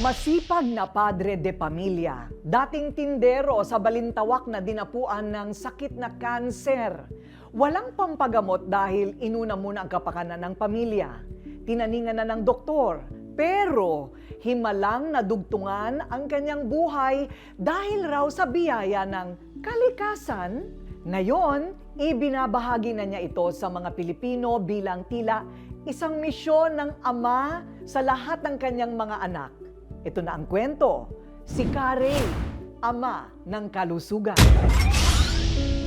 Masipag na padre de pamilya, dating tindero sa balintawak na dinapuan ng sakit na kanser. Walang pampagamot dahil inuna muna ang kapakanan ng pamilya. Tinaningan na ng doktor, pero himalang nadugtungan ang kanyang buhay dahil raw sa biyaya ng kalikasan. Ngayon, ibinabahagi na niya ito sa mga Pilipino bilang tila isang misyon ng ama sa lahat ng kanyang mga anak. Ito na ang kwento, si Kare, ama ng kalusugan.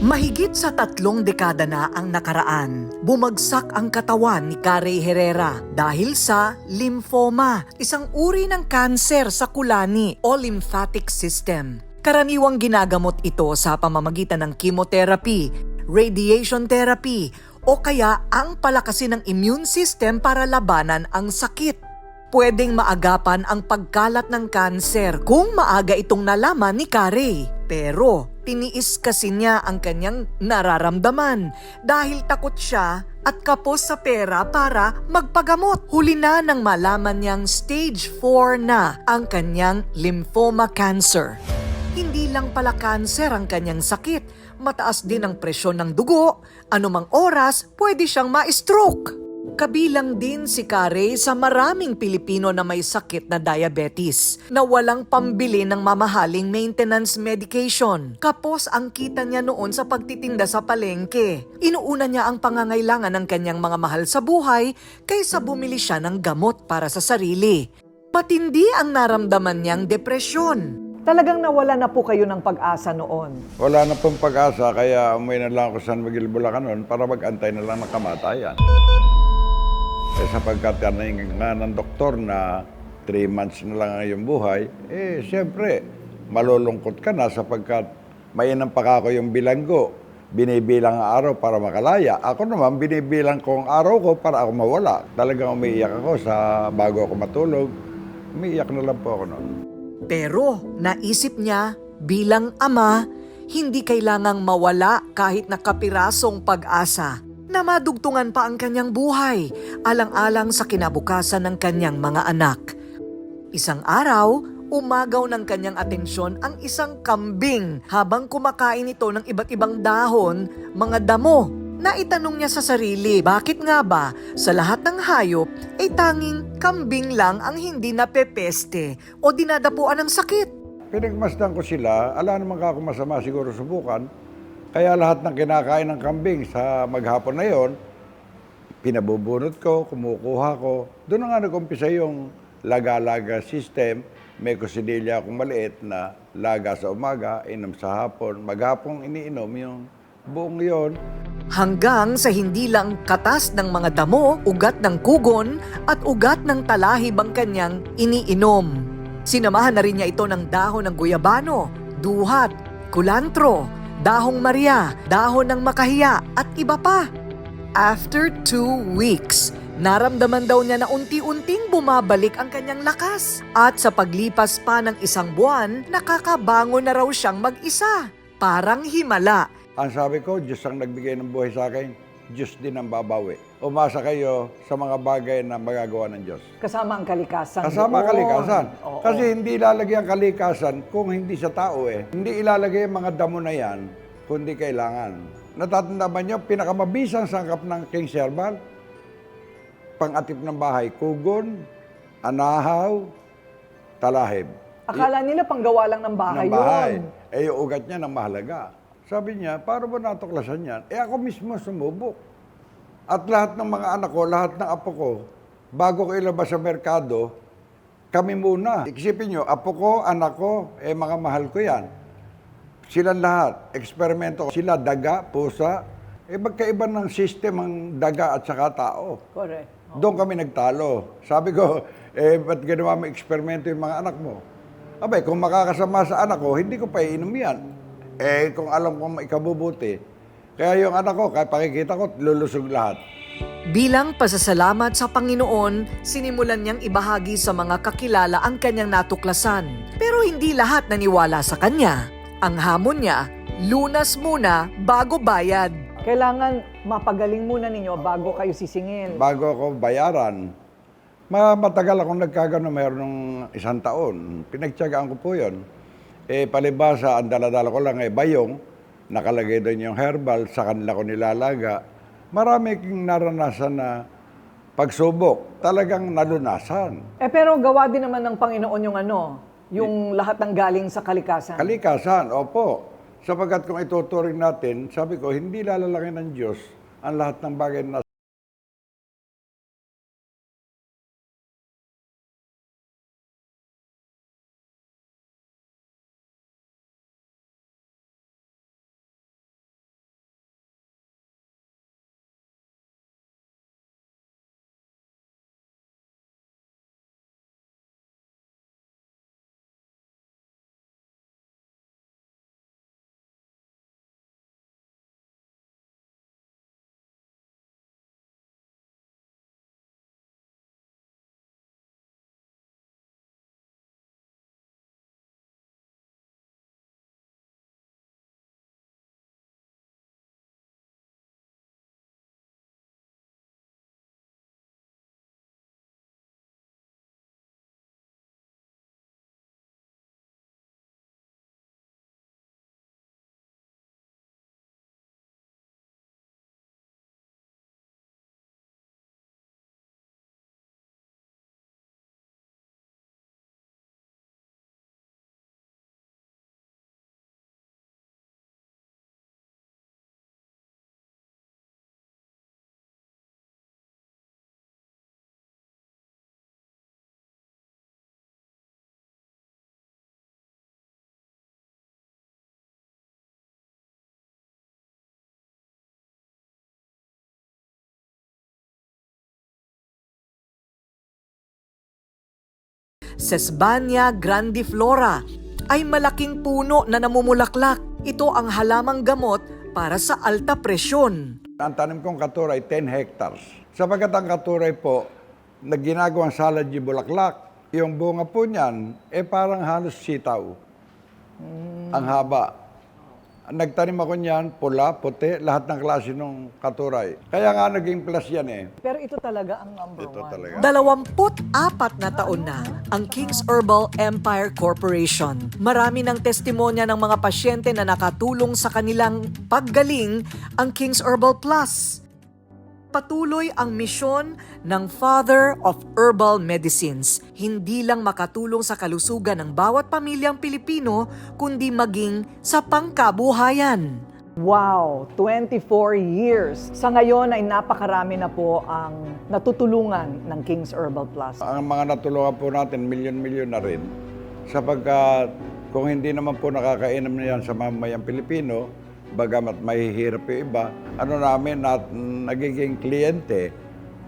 Mahigit sa tatlong dekada na ang nakaraan, bumagsak ang katawan ni Kare Herrera dahil sa lymphoma, isang uri ng kanser sa kulani o lymphatic system. Karaniwang ginagamot ito sa pamamagitan ng chemotherapy, radiation therapy, o kaya ang palakasin ng immune system para labanan ang sakit. Pwedeng maagapan ang pagkalat ng kanser kung maaga itong nalaman ni Kare. Pero tiniis kasi niya ang kanyang nararamdaman dahil takot siya at kapos sa pera para magpagamot. Huli na nang malaman niyang stage 4 na ang kanyang lymphoma cancer. Hindi lang pala cancer ang kanyang sakit, mataas din ang presyon ng dugo, anumang oras pwede siyang ma-stroke. Kabilang din si Kare sa maraming Pilipino na may sakit na diabetes na walang pambili ng mamahaling maintenance medication. Kapos ang kita niya noon sa pagtitinda sa palengke. Inuuna niya ang pangangailangan ng kanyang mga mahal sa buhay kaysa bumili siya ng gamot para sa sarili. Patindi ang naramdaman niyang depresyon. Talagang nawala na po kayo ng pag-asa noon. Wala na pong pag-asa, kaya umuwi na lang ako sa San Miguel, Bulacan noon para mag-antay na lang ng kamatayan. Eh, sapagkat kanin nga ng doktor na 3 months na lang ang iyong buhay, eh, siyempre, malulungkot ka na sapagkat mainam pa ako yung bilanggo. Binibilang ang araw para makalaya. Ako naman, binibilang ko ang araw ko para ako mawala. Talagang umiiyak ako sa bago ako matulog. Umiiyak na lang po ako noon. Pero naisip niya bilang ama, hindi kailangang mawala kahit na kapirasong pag-asa na madugtungan pa ang kanyang buhay, alang-alang sa kinabukasan ng kanyang mga anak. Isang araw, umagaw ng kanyang atensyon ang isang kambing habang kumakain ito ng iba't ibang dahon, mga damo. Naitanong niya sa sarili, bakit nga ba sa lahat ng hayop ay tanging kambing lang ang hindi napepeste o dinadapuan ng sakit? Pinagmasdan ko sila, ala naman ka ako masama siguro subukan. Kaya lahat ng kinakain ng kambing sa maghapon na yon, pinabubunot ko, kumukuha ko. Doon na nga nag-umpisa yung laga-laga system. May kusinilya akong maliit na laga sa umaga, inom sa hapon. Maghapong iniinom yung buong yon. Hanggang sa hindi lang katas ng mga damo, ugat ng kugon at ugat ng talahib ang kanyang iniinom. Sinamahan na rin niya ito ng dahon ng guyabano, duhat, kulantro, dahong maria, dahon ng makahiya at iba pa. After two weeks, naramdaman daw niya na unti-unting bumabalik ang kanyang lakas. At sa paglipas pa ng isang buwan, nakakabangon na raw siyang mag-isa. Parang himala Ang sabi ko, Diyos ang nagbigay ng buhay sa akin, Diyos din ang babawi. Umasa kayo sa mga bagay na magagawa ng Diyos. Kasama ang kalikasan. Kasama doon. kalikasan. Oo. Kasi hindi ilalagay ang kalikasan kung hindi sa tao eh. Hindi ilalagay ang mga damo na yan kung hindi kailangan. Natatanda ba niyo, pinakamabisang sangkap ng King Serval, pangatip ng bahay, kugon, anahaw, talahib. Akala nila panggawa lang ng bahay, ng bahay. yun. Eh, yung ugat niya ng mahalaga. Sabi niya, paano ba natuklasan yan? Eh, ako mismo sumubok. At lahat ng mga anak ko, lahat ng apo ko, bago ko ilabas sa merkado, kami muna. Isipin nyo, apo ko, anak ko, eh mga mahal ko yan. Silang lahat, eksperimento. Sila daga, pusa. Eh magkaiba ng system ang daga at saka tao. Correct. Doon kami nagtalo. Sabi ko, eh, ba't ginawa mo eksperimento yung mga anak mo? Abay, kung makakasama sa anak ko, hindi ko pa iinom yan. Eh, kung alam kong ikabubuti. Kaya yung anak ko, kahit pakikita ko, lulusog lahat. Bilang pasasalamat sa Panginoon, sinimulan niyang ibahagi sa mga kakilala ang kanyang natuklasan. Pero hindi lahat naniwala sa kanya. Ang hamon niya, lunas muna bago bayad. Kailangan mapagaling muna ninyo bago kayo sisingin. Bago ako bayaran, Ma matagal akong nagkagano, mayroon ng isang taon. Pinagtyagaan ko po yun. Eh, palibasa, ang daladala ko lang ay bayong, nakalagay doon yung herbal, sa kanila ko nilalaga. Marami kong naranasan na pagsubok, talagang nalunasan. Eh pero gawa din naman ng Panginoon yung ano, yung lahat ng galing sa kalikasan. Kalikasan, opo. Sapagkat kung ituturing natin, sabi ko, hindi lalalakin ng Diyos ang lahat ng bagay na Sesbania grandiflora ay malaking puno na namumulaklak. Ito ang halamang gamot para sa alta presyon. Ang tanim kong katuray, 10 hectares. Sapagkat ang katuray po, na salad yung bulaklak, yung bunga po niyan, eh parang halos sitaw. Ang haba. Nagtanim ako niyan, pula, puti, lahat ng klase ng katuray. Kaya nga naging plus yan eh. Pero ito talaga ang number Ito one. talaga. Dalawamput apat na taon na ang King's Herbal Empire Corporation. Marami ng testimonya ng mga pasyente na nakatulong sa kanilang paggaling ang King's Herbal Plus. Patuloy ang misyon ng Father of Herbal Medicines. Hindi lang makatulong sa kalusugan ng bawat pamilyang Pilipino, kundi maging sa pangkabuhayan. Wow, 24 years. Sa ngayon ay napakarami na po ang natutulungan ng King's Herbal Plus. Ang mga natulungan po natin, milyon-milyon na rin. Sapagkat kung hindi naman po nakakainom na yan sa mamayang Pilipino, bagamat mahihirap yung iba, ano namin, na, nagiging kliyente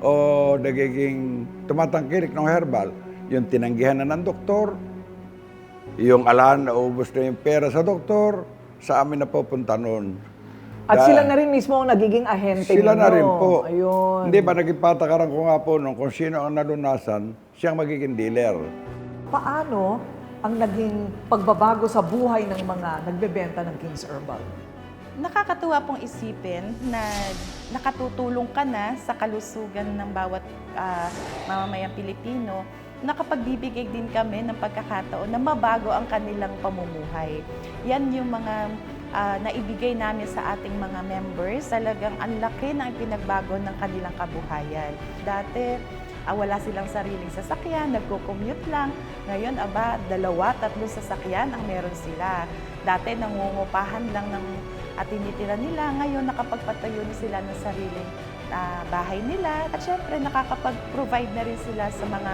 o nagiging tumatangkilik ng herbal, yung tinanggihan na ng doktor, yung alan, naubos na yung pera sa doktor, sa amin na pupunta noon. At Da- sila na rin mismo ang nagiging ahente Sila na ninyo. rin po. Ayun. Hindi ba nagipatakaran ko nga po nung kung sino ang nalunasan, siyang magiging dealer. Paano ang naging pagbabago sa buhay ng mga nagbebenta ng King's Herbal? Nakakatuwa pong isipin na nakatutulong ka na sa kalusugan ng bawat ah, mamamayang Pilipino, nakapagbibigay din kami ng pagkakataon na mabago ang kanilang pamumuhay. Yan yung mga ah, naibigay namin sa ating mga members. Talagang ang laki na pinagbago ng kanilang kabuhayan. Dati, ah, wala silang sariling sasakyan, nagko-commute lang. Ngayon, aba, dalawa, tatlong sasakyan ang meron sila. Dati, nangungupahan lang ng at tinitira nila. Ngayon, nakapagpatayo na sila ng sariling ah, bahay nila. At syempre, nakakapag-provide na rin sila sa mga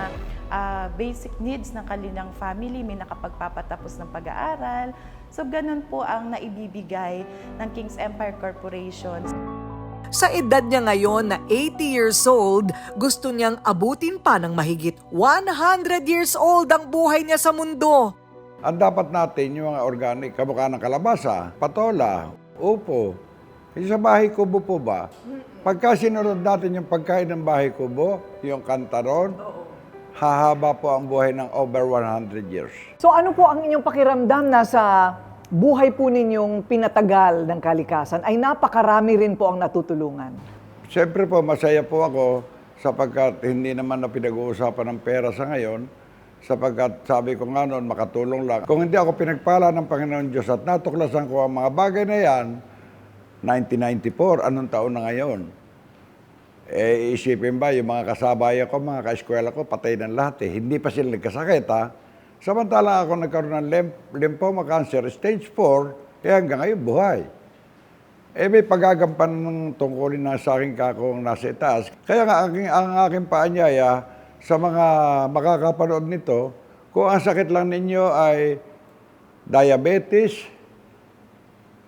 ah, basic needs ng kanilang family. May nakapagpapatapos ng pag-aaral. So, ganun po ang naibibigay ng King's Empire Corporation. Sa edad niya ngayon na 80 years old, gusto niyang abutin pa ng mahigit 100 years old ang buhay niya sa mundo. Ang dapat natin yung mga organic, kamukha ng kalabasa, patola, upo. Yung sa bahay kubo po ba? Pagka sinunod natin yung pagkain ng bahay kubo, yung kantaron, hahaba po ang buhay ng over 100 years. So ano po ang inyong pakiramdam na sa buhay po ninyong pinatagal ng kalikasan ay napakarami rin po ang natutulungan? Siyempre po, masaya po ako sapagkat hindi naman na pinag-uusapan ng pera sa ngayon, sapagkat sabi ko nga noon, makatulong lang. Kung hindi ako pinagpala ng Panginoon Diyos at natuklasan ko ang mga bagay na yan, 1994, anong taon na ngayon? Eh, isipin ba, yung mga kasabayan ko, mga kaeskwela ko, patay ng lahat eh. Hindi pa sila nagkasakit ha. Samantala ako nagkaroon ng lymp- lymphoma cancer, stage 4, eh hanggang ngayon buhay. Eh may pagagampan ng tungkulin na sa aking kakong nasa itaas. Kaya nga aking, ang aking paanyaya sa mga makakapanood nito, kung ang sakit lang ninyo ay diabetes,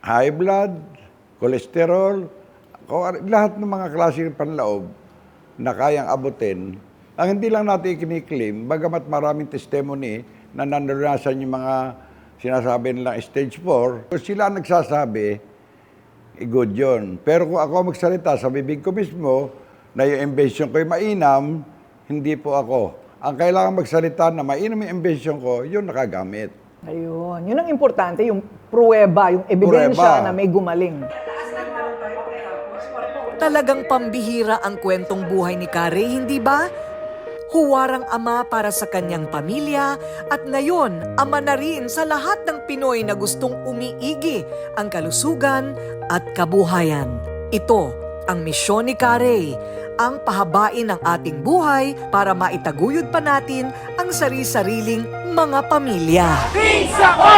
high blood, ano- lahat ng mga klase ng panloob na kayang abutin, ang hindi lang natin ikiniklaim, bagamat maraming testimony na nananasan yung mga sinasabi nilang stage 4, kung sila nagsasabi, eh, good yun. Pero kung ako magsalita sa bibig ko mismo, na yung invention ko'y mainam, hindi po ako. Ang kailangan magsalita na mainam yung invention ko, yun nakagamit. Ayun. Yun ang importante, yung pruweba, yung ebidensya Pruweba. na may gumaling. Talagang pambihira ang kwentong buhay ni Kare, hindi ba? Huwarang ama para sa kanyang pamilya at ngayon ama na rin sa lahat ng Pinoy na gustong umiigi ang kalusugan at kabuhayan. Ito ang misyon ni Kare, ang pahabain ng ating buhay para maitaguyod pa natin ang sari-sariling mga pamilya. Pizza ko!